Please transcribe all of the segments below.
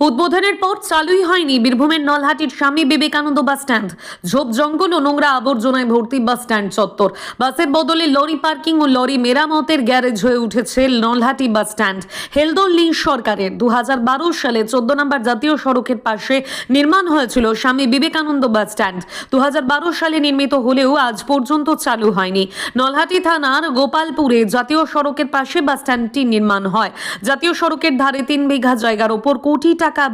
উদ্বোধনের পর চালুই হয়নি বীরভূমের নলহাটির স্বামী বিবেকানন্দ বাস স্ট্যান্ড। ঝোপ জঙ্গল ও নোংরা আবর্জনায় ভর্তি বাস স্ট্যান্ড চত্বর। বাসের বদলে লরি পার্কিং ও লরি মেরামতের গ্যারেজ হয়ে উঠেছে নলহাটি বাস স্ট্যান্ড। হেলদোল লিং সরকারের দু সালে চোদ্দ নম্বর জাতীয় সড়কের পাশে নির্মাণ হয়েছিল স্বামী বিবেকানন্দ বাস স্ট্যান্ড। দু হাজার বারো সালে নির্মিত হলেও আজ পর্যন্ত চালু হয়নি। নলহাটি থানার গোপালপুরে জাতীয় সড়কের পাশে বাস স্ট্যান্ডটি নির্মাণ হয়। জাতীয় সড়কের ধারে তিন বিঘা জায়গার ওপর কোটি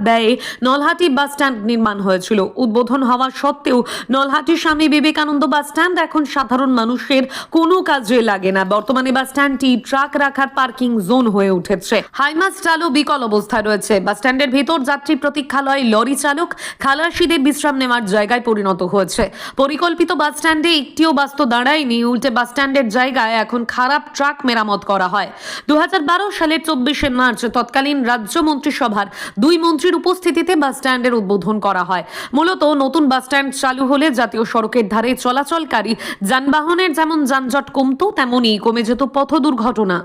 ব্যয়ে নলহাটি বাস স্ট্যান্ড নির্মাণ হয়েছিল। উদ্বোধন হওয়া সত্ত্বেও নলহাটি স্বামী বিবেকানন্দ বাস স্ট্যান্ড এখন সাধারণ মানুষের কোনো কাজে লাগে না। বর্তমানে বাস স্ট্যান্ডটি ট্রাক রাখার পার্কিং জোন হয়ে উঠেছে। হাইমাস চালু বিকল অবস্থায় রয়েছে। বাস স্ট্যান্ডের ভেতর যাত্রী প্রতীক্ষালয়, লরি চালক, খালাসিদের বিশ্রাম নেওয়ার জায়গায় পরিণত হয়েছে। পরিকল্পিত বাস স্ট্যান্ডে একটিও বাস তো দাঁড়ায়নি। উল্টে বাস স্ট্যান্ডের জায়গায় এখন খারাপ ট্রাক মেরামত করা হয়। দু হাজার বারো সালের চব্বিশে মার্চ তৎকালীন রাজ্য মন্ত্রিসভার দুই মন্ত্রীর উপস্থিতিতে বাস স্ট্যান্ডের উদ্বোধন করা হয়। মূলত নতুন বাস স্ট্যান্ড চালু হলে জাতীয় সড়কের ধারে চলাচলকারী যানবাহনের যেমন যানজট কমতো, তেমনই কমে যেত পথ দুর্ঘটনা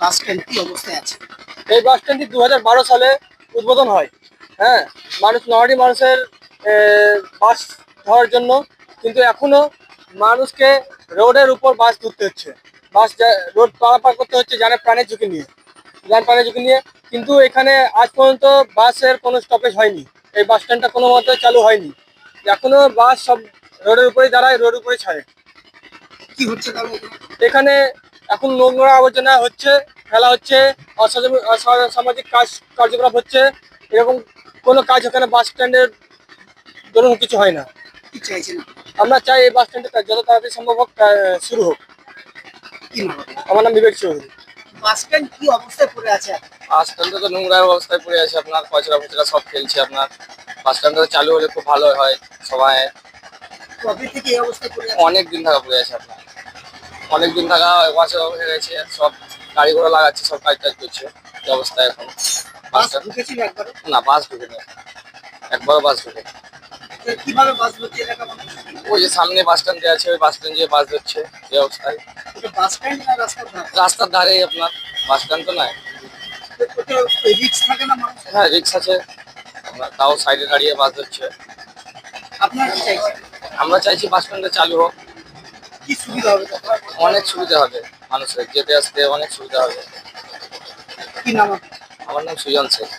বাস স্ট্যান্ড কি অবস্থায় আছে? এই বাস স্ট্যান্ডটি দু হাজার বারো সালে উদ্বোধন হয়। হ্যাঁ মানুষ নহাটি মানুষের বাস ধরার জন্য কিন্তু এখনও মানুষকে রোডের উপর বাস ধরতে হচ্ছে। বাস রোড পারাপার করতে হচ্ছে যারা প্রাণের ঝুঁকি নিয়ে। যান প্রাণের ঝুঁকি নিয়ে কিন্তু এখানে আজ পর্যন্ত বাসের কোনো স্টপেজ হয়নি। এই বাস স্ট্যান্ডটা কোনো মতে চালু হয়নি। এখনও বাস সব রোডের উপরেই দাঁড়ায় রোডের উপরেই ছাড়ে। কি হচ্ছে এখানে? এখানে নোংরা আবর্জনা হচ্ছে খেলা হচ্ছে অসামাজিক কাজ কার্যকলাপ হচ্ছে এরকম কোনো কাজ ওখানে বাস স্ট্যান্ডের ধরুন কিছু হয় না? আমরা চাই এই বাস স্ট্যান্ডে কাজ যত তাড়াতাড়ি সম্ভব হোক শুরু হোক? আমার নাম বিবেক চৌধুরী। বাস স্ট্যান্ড কি অবস্থায় পড়ে আছে বাস স্ট্যান্ডে তো নোংরা অবস্থায় পড়ে আছে আপনার কচরা ফচরা সব ফেলছে আপনার। বাস স্ট্যান্ডটা চালু হলে খুব ভালো হয় সবাই। কবে থেকে এই অবস্থায় পড়ে আছে? অনেক দিন থাকা পড়ে আছে আপনার। অনেক দিন থাকা ওয়াশ হয়ে গেছে সব গাড়ি ঘোড়া লাগাচ্ছে সব কাজ টাজ করছে এই অবস্থা এখন? বাস বাস ঢুকেছিল একবারে না বাস ঢুকে নেই একবারও বাস ঢুকে কীভাবে বাস ধরছে ওই যে সামনে বাস স্ট্যান্ড আছে ওই বাস স্ট্যান্ড বাস ধরছে এই অবস্থায়? বাস স্ট্যান্ড না রাস্তার ধার? রাস্তার ধারে আপনার বাস স্ট্যান্ড তো নাই। না হ্যাঁ রিক্স আছে। আপনার তাও সাইডে দাঁড়িয়ে বাস ধরছে। আমরা চাইছি বাস স্ট্যান্ডে চালু হোক। কি সুবিধা হবে? অনেক সুবিধা হবে মানুষের যেতে আসতে অনেক সুবিধা হবে। কি নাম আমার নাম সুজন শেখ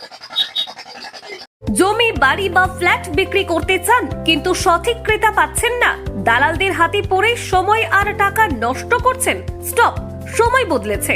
জমি বাড়ি বা ফ্ল্যাট বিক্রি করতে চান কিন্তু সঠিক ক্রেতা পাচ্ছেন না দালালদের হাতে পড়ে সময় আর টাকা নষ্ট করছেন। স্টপ সময় বদলেছে।